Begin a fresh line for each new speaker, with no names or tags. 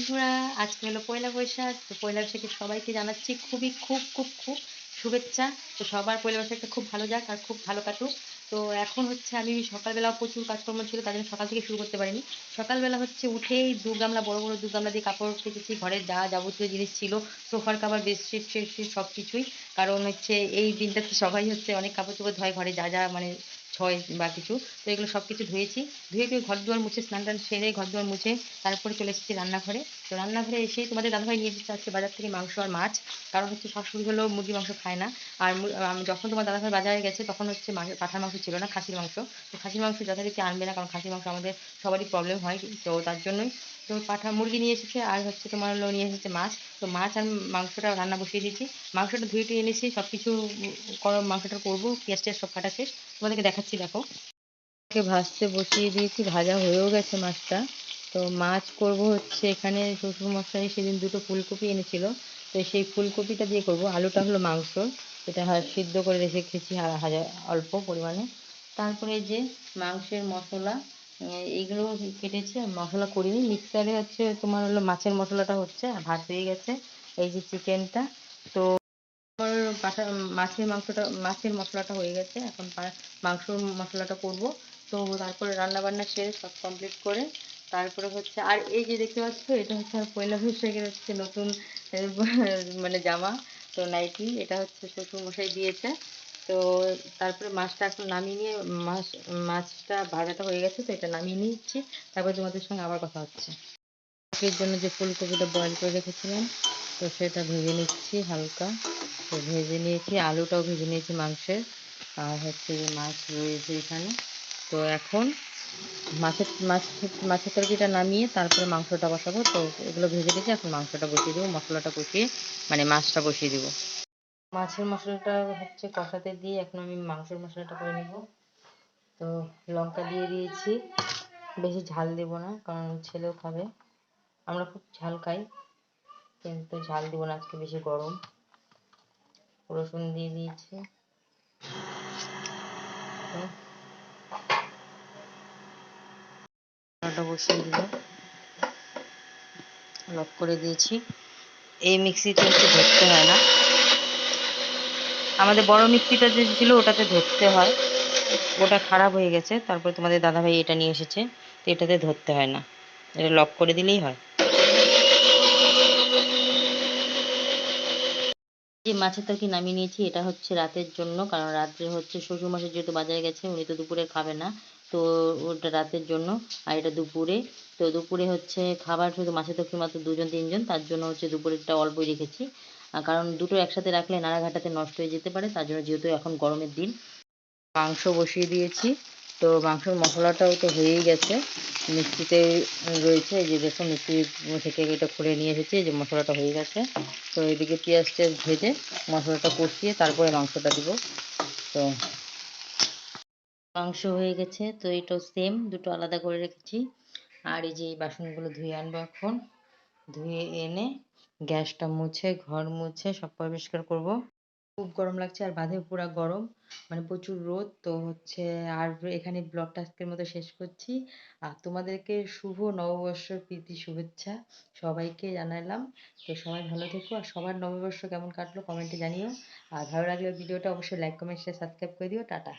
বন্ধুরা, আজকে হলো পয়লা বৈশাখ, তো পয়লা বৈশাখে সবাইকে জানাচ্ছি খুবই খুব খুব খুব শুভেচ্ছা। তো সবার পয়লা বৈশাখটা খুব ভালো যাক আর খুব ভালো কাটুক। তো এখন হচ্ছে আমি সকালবেলা প্রচুর কাজকর্ম ছিল, তার জন্য সকাল থেকে শুরু করতে পারিনি। সকালবেলা হচ্ছে উঠেই দু গামলা, বড় বড় দু গামলা দিয়ে কাপড় কেচেছি ঘরের যা যাবতীয় জিনিস ছিল, সোফার কাভার বেডশিট, টেডশিট সব কিছুই কারণ হচ্ছে এই দিনটাতে সবাই হচ্ছে অনেক কাপড় চোপড় ধোয়, ঘরে যা যা মানে ছয় বা কিছু, তো এগুলো সব কিছু ধুয়েছি। ধুয়ে টুয়ে ঘর দুয়ার মুছে, স্নান টান সেরে ঘর দুয়ার মুছে তারপরে চলে এসেছি রান্নাঘরে। তো রান্নাঘরে এসেই তোমাদের দাদাভাই নিয়ে এসেছে আজকে বাজার থেকে মাংস আর মাছ। কারণ হচ্ছে শাশুড়ি হলো মুরগি মাংস খায় না। আর যখন তোমার দাদাভাই বাজারে গেছে তখন হচ্ছে পাঁঠার মাংস ছিল না, খাসির মাংস। তো খাসির মাংস যথারীতি আনবে না, কারণ খাসির মাংস আমাদের সবারই প্রবলেম হয়, তো তার জন্যই তো পাঠা মুরগি নিয়ে এসেছে, আর হচ্ছে তোমার হলো নিয়ে এসেছে মাছ। তো মাছ আর মাংসটা রান্না বসিয়ে দিয়েছি। মাংসটা ধুয়ে এনেছি সব কিছু মাংসটা করব পেঁয়াজ টেয়াজ সব কাটা শেষ। তোমাদেরকে দেখাচ্ছি, দেখো। ভাজতে বসিয়ে দিয়েছি, ভাজা হয়েও গেছে মাছটা। তো মাছ করব হচ্ছে এখানে শ্বশুরমশাই সেদিন দুটো ফুলকপি এনেছিল। তো সেই ফুলকপিটা দিয়ে করব। আলুটা হলো মাংস, এটা সিদ্ধ করে হা- হাজা অল্প পরিমাণে। তারপরে যে মাংসের মশলা এইগুলো কেটেছি, মশলা করিনি। মিক্সারে হচ্ছে তোমার হলো মাছের মশলাটা হচ্ছে, ভাত হয়ে গেছে। এই যে চিকেনটা, তো পাঠা, মাছের মাংসটা, মাছের মশলাটা হয়ে গেছে। এখন মাংসর মশলাটা করব। তো তারপরে রান্না বান্না সেরে সব কমপ্লিট করে, তারপরে হচ্ছে, আর এই যে দেখতে পাচ্ছ, এটা হচ্ছে আর পয়লা বৈশাখের হচ্ছে নতুন মানে জামা, তো নাইটি এটা হচ্ছে শ্বশুর মশাই দিয়েছে। তো তারপরে মাছটা এখন নামিয়ে নিয়ে, মাছ, মাছটা ভাজাটা হয়ে গেছে, তো এটা নামিয়ে নিচ্ছি। তারপরে তোমাদের সঙ্গে আবার কথা হচ্ছে। এর জন্য যে ফুলকপিটা বয়েল করে রেখেছিলাম, তো সেটা ভেজে নিচ্ছি হালকা। তো ভেজে নিয়েছি, আলুটাও ভেজে নিয়েছি মাংসের। আর হচ্ছে যে মাছ রয়েছে এখানে। তো এখন মাছের, মাছ, মাছের তরকারিটা নামিয়ে তারপরে মাংসটা বসাবো। তো এগুলো ভেজে রেখে এখন মাংসটা বসিয়ে দেবো, মশলাটা কষিয়ে মানে মাছটা বসিয়ে দেবো। মাছের মশলাটা হচ্ছে কষাতে দিয়ে এখন আমি মাংসের মশলাটা করে নেব। তো লঙ্কা দিয়ে দিয়েছি। বেশি ঝাল দেবো না, কারণ ছেলেও খাবে। আমরা খুব ঝাল খাই, কিন্তু ঝাল দেবো না আজকে বেশি গরম। রসুন দিয়ে দিয়েছি। বসিয়ে লক করে দিয়েছি। এই মিক্সিতে হচ্ছে ধরতে হয় না। আমাদের বড় মিক্সিটা যে ছিল, ওটাতে ধরতে হয়। ওটা খারাপ হয়ে গেছে। তারপরে তোমাদের দাদাভাই এটা নিয়ে এসেছে। তো এটাতে ধরতে হয় না। এটা লক করে দিলেই হয়। যে মাছের তরকারি নামিয়ে নিয়েছি, এটা হচ্ছে রাতের জন্য। কারণ রাত্রে হচ্ছে শ্বশুর মশাই যেহেতু বাজারে গেছে, উনি তো দুপুরে খাবে না। তো ওটা রাতের জন্য। আর এটা দুপুরে। তো দুপুরে হচ্ছে খাবার শুধু মাছের তরকারি মাত্র দুজন, তিনজন। তার জন্য হচ্ছে দুপুরেরটা অল্পই রেখেছি। কারণ দুটো একসাথে রাখলে নাড়াঘাটাতে নষ্ট হয়ে যেতে পারে, তার জন্য যেহেতু এখন গরমের দিন। মাংস বসিয়ে দিয়েছি, তো মাংসের মশলাটাও তো হয়েই গেছে। মিক্সিতে রয়েছে যে দেখো মিক্সি থেকে এটা খুলে নিয়ে এসেছি যে মশলাটা হয়ে গেছে। তো এদিকে পেঁয়াজ টেয়াজ ভেজে মশলাটা কষিয়ে তারপরে মাংসটা দিব। তো মাংস হয়ে গেছে, তো এটাও সেম দুটো আলাদা করে রেখেছি। আর এই যে এই বাসনগুলো ধুয়ে আনব এখন। ধুয়ে এনে গ্যাসটা মুছে, ঘর মুছে, সব পরিষ্কার করব। খুব গরম লাগছে আর বাঁধে পুরা গরম। মানে প্রচুর রোদ। তো হচ্ছে আর এখানে ব্লগটা আজকের মতো শেষ করছি। আর তোমাদেরকে শুভ নববর্ষর প্রীতি শুভেচ্ছা সবাইকে জানালাম। তো সবাই ভালো থেকো। আর সবার নববর্ষ কেমন কাটলো কমেন্টে জানিও। আর ভালো লাগলে ভিডিওটা অবশ্যই লাইক কমেন্ট শেয়ার সাবস্ক্রাইব করে দিও। টাটা।